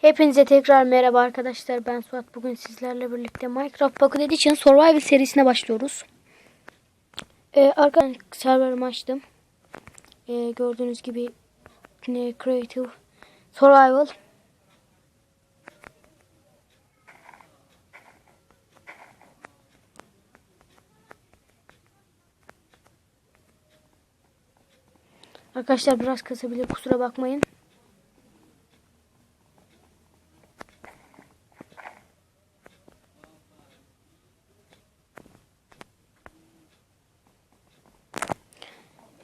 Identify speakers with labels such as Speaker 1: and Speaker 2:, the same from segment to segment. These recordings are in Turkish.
Speaker 1: Hepinize tekrar merhaba arkadaşlar. Ben Suat. Bugün sizlerle birlikte Minecraft Pocket Edition Survival serisine başlıyoruz. Ee, arkadaşlar serverimi açtım. Ee, gördüğünüz gibi ne Creative Survival. Arkadaşlar biraz kasabilir kusura bakmayın.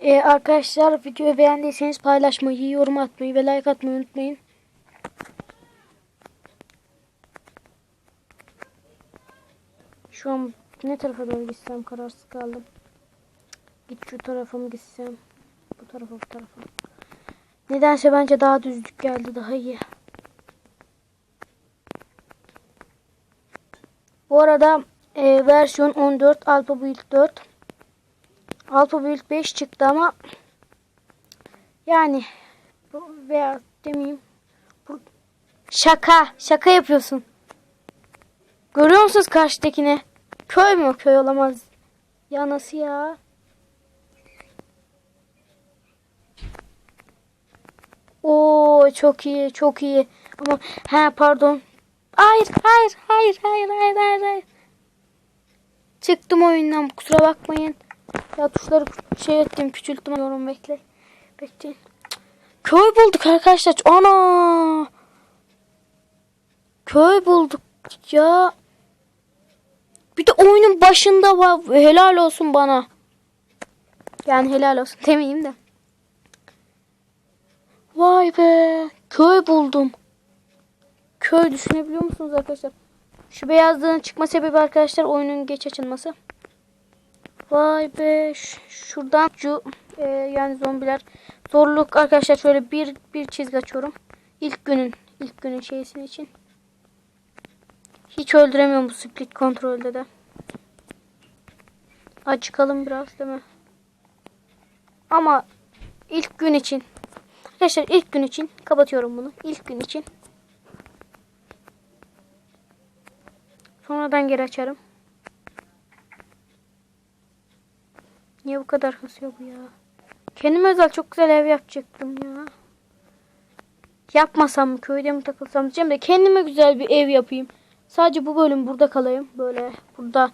Speaker 1: Ee, arkadaşlar videoyu beğendiyseniz paylaşmayı, yorum atmayı ve like atmayı unutmayın. Şu an ne tarafa doğru gitsem kararsız kaldım. Git şu tarafa mı gitsem? Bu tarafa bu tarafa. Nedense bence daha düzlük geldi daha iyi. Bu arada e, versiyon 14 Alpha Build 4 Alpha Build 5 çıktı ama yani bu veya demeyeyim bu, şaka şaka yapıyorsun. Görüyor musunuz karşıdakini? Köy mü? Köy olamaz. Ya nasıl ya? Oo çok iyi çok iyi. Ama he pardon. Hayır hayır hayır hayır hayır hayır. Çıktım oyundan kusura bakmayın. Ya tuşları şey ettim küçülttüm yorum bekle. Bekleyin. Köy bulduk arkadaşlar. Ana. Köy bulduk ya. Bir de oyunun başında var. Helal olsun bana. Yani helal olsun demeyeyim de. Vay be. Köy buldum. Köy düşünebiliyor musunuz arkadaşlar? Şu beyazlığın çıkma sebebi arkadaşlar oyunun geç açılması. Vay be. Şuradan şu e, yani zombiler. Zorluk arkadaşlar şöyle bir bir çizgi açıyorum. İlk günün ilk günün şeysinin için. Hiç öldüremiyorum bu split kontrolde de. Acıkalım biraz değil mi? Ama ilk gün için. Arkadaşlar ilk gün için kapatıyorum bunu. İlk gün için. Sonradan geri açarım. Niye bu kadar kasıyor bu ya? Kendime özel çok güzel ev yapacaktım ya. Yapmasam mı köyde mi takılsam diyeceğim de kendime güzel bir ev yapayım. Sadece bu bölüm burada kalayım. Böyle burada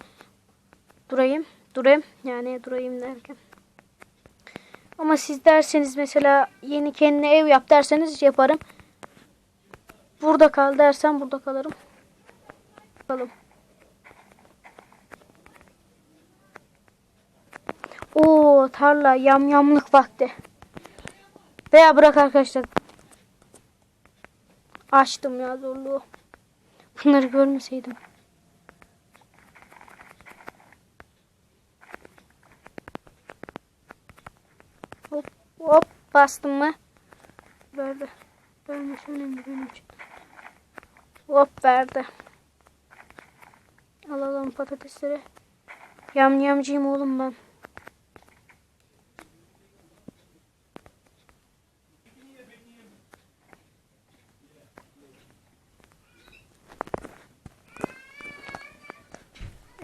Speaker 1: durayım. Durayım. Yani durayım derken. Ama siz derseniz mesela yeni kendine ev yap derseniz yaparım. Burada kal dersen burada kalırım. Bakalım. Oo tarla yamyamlık vakti. Veya bırak arkadaşlar. Açtım ya zorluğu. Bunları görmeseydim. Hop hop bastım mı? Verdi. Vermesi önemli benim için. Hop verdi. Alalım patatesleri. Yamyamcıyım oğlum ben.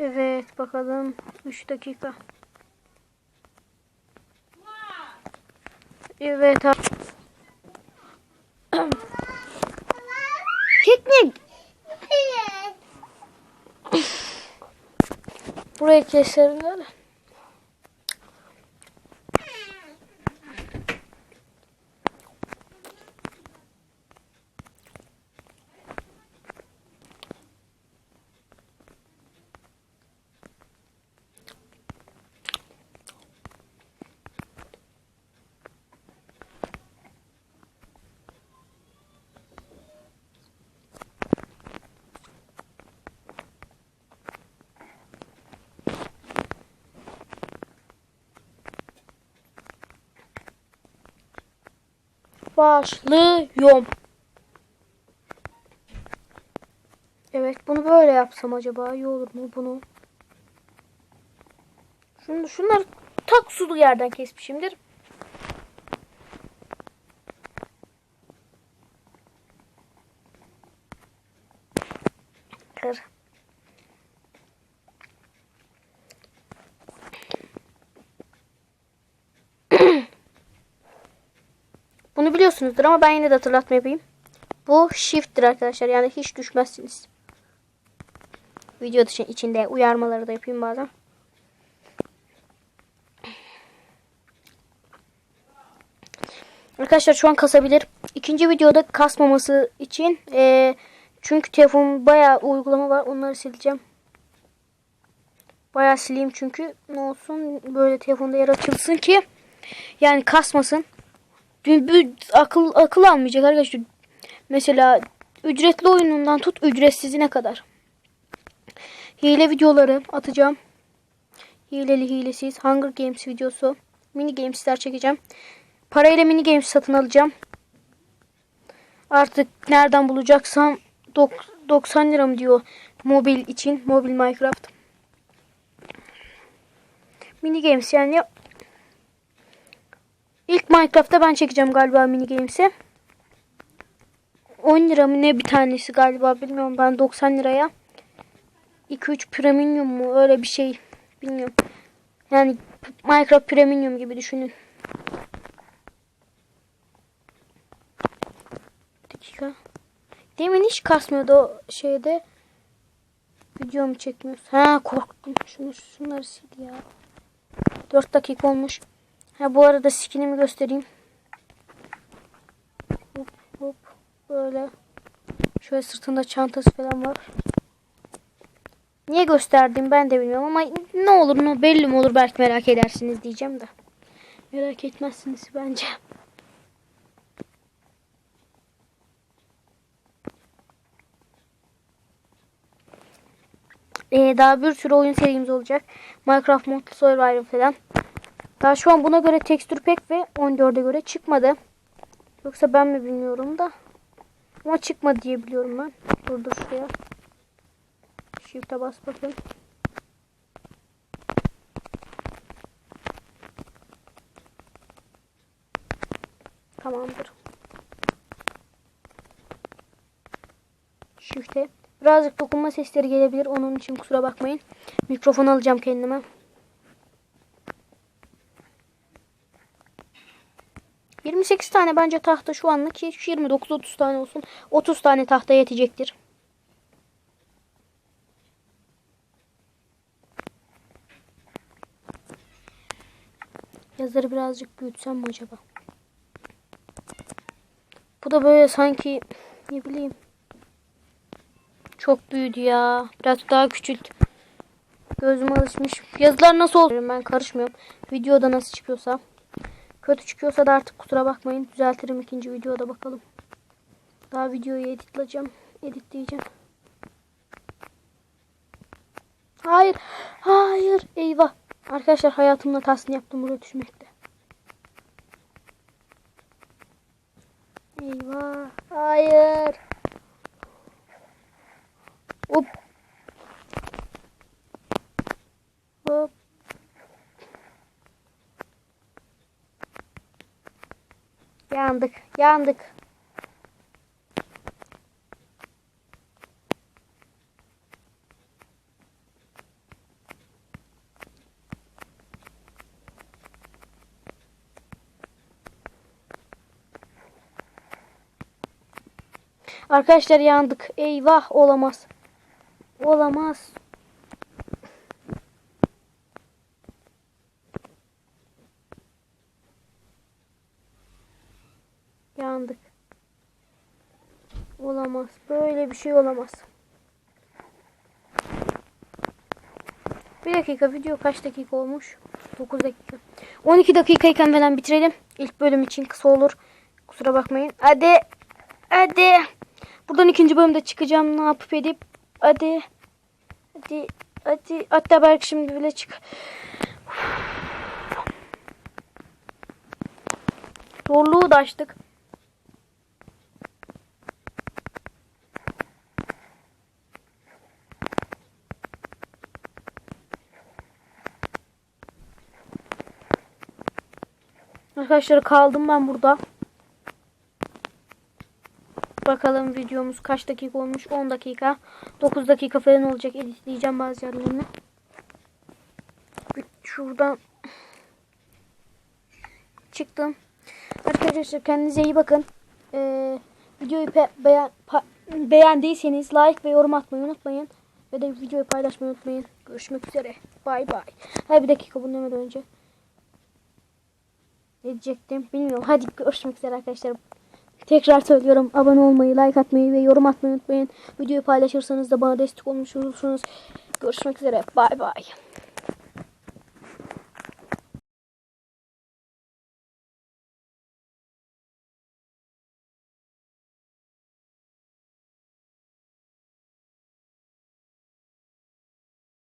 Speaker 1: Evet bakalım 3 dakika. Evet. Piknik. Burayı keserler. Başlıyorum. Evet bunu böyle yapsam acaba iyi olur mu bunu? Şunu, şunları tak sulu yerden kesmişimdir. Bunu biliyorsunuzdur ama ben yine de hatırlatma yapayım. Bu shift'tir arkadaşlar. Yani hiç düşmezsiniz. Video dışı içinde uyarmaları da yapayım bazen. Arkadaşlar şu an kasabilir. İkinci videoda kasmaması için eee, çünkü telefon bayağı uygulama var. Onları sileceğim. Bayağı sileyim çünkü ne olsun böyle telefonda yer açılsın ki yani kasmasın. Akıl akıl almayacak arkadaşlar. Mesela ücretli oyunundan tut ücretsizine kadar. Hile videoları atacağım. Hileli hilesiz Hunger Games videosu. Mini Games'ler çekeceğim. Parayla mini games satın alacağım. Artık nereden bulacaksam dok- 90 lira mı diyor mobil için. Mobil Minecraft. Mini games yani Minecraft'ta ben çekeceğim galiba mini games'i. 10 lira mı ne bir tanesi galiba bilmiyorum ben 90 liraya. 2-3 premium mu öyle bir şey bilmiyorum. Yani Minecraft premium gibi düşünün. dakika. Demin hiç kasmıyordu o şeyde. Videomu çekmiyoruz. Ha korktum. Şunu şunları sil ya. 4 dakika olmuş. Ha bu arada skinimi göstereyim. Hop hop böyle. Şöyle sırtında çantası falan var. Niye gösterdim ben de bilmiyorum ama ne olur ne belli mi olur belki merak edersiniz diyeceğim de. Merak etmezsiniz bence. Ee, daha bir sürü oyun serimiz olacak. Minecraft Modlu Survival falan. Daha şu an buna göre tekstür pek ve 14'e göre çıkmadı. Yoksa ben mi bilmiyorum da. Ama çıkmadı diye biliyorum ben. Dur şuraya. Shift'e bas bakayım. Tamamdır. Shift'e. Birazcık dokunma sesleri gelebilir. Onun için kusura bakmayın. Mikrofon alacağım kendime. ...28 tane bence tahta şu anlık... ...hiç 29-30 tane olsun... ...30 tane tahta yetecektir. Yazları birazcık büyütsem mi acaba? Bu da böyle sanki... ...ne bileyim... Çok büyüdü ya. Biraz daha küçült. Gözüm alışmış. Yazılar nasıl oluyor ben karışmıyorum. Videoda nasıl çıkıyorsa. Kötü çıkıyorsa da artık kusura bakmayın. Düzeltirim ikinci videoda bakalım. Daha videoyu editleyeceğim. Editleyeceğim. Hayır. Hayır. Eyvah. Arkadaşlar hayatımda tasını yaptım buraya düşmekte. Eyvah. Hayır. Hop. Yandık. Yandık. Arkadaşlar yandık. Eyvah olamaz. Olamaz. Yandık. Olamaz. Böyle bir şey olamaz. Bir dakika video kaç dakika olmuş? 9 dakika. 12 dakikayken falan bitirelim. İlk bölüm için kısa olur. Kusura bakmayın. Hadi. Hadi. Buradan ikinci bölümde çıkacağım. Ne yapıp edip. Hadi. Hadi. Hadi. Hatta belki şimdi bile çık. Zorluğu da açtık. Arkadaşlar kaldım ben burada. Bakalım videomuz kaç dakika olmuş? 10 dakika. 9 dakika falan olacak. Editleyeceğim bazı yerlerini. Şuradan çıktım. Arkadaşlar kendinize iyi bakın. Ee, videoyu beğen beğendiyseniz like ve yorum atmayı unutmayın. Ve de videoyu paylaşmayı unutmayın. Görüşmek üzere. Bay bay. Hayır bir dakika demeden önce. Ne diyecektim bilmiyorum. Hadi görüşmek üzere arkadaşlar. Tekrar söylüyorum. Abone olmayı, like atmayı ve yorum atmayı unutmayın. Videoyu paylaşırsanız da bana destek olmuş olursunuz. Görüşmek üzere. Bay bay.